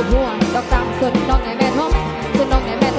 วดหัวดอกตามส่วนน้อกไหนแม่ท้องส่วนน้อกไหนแม่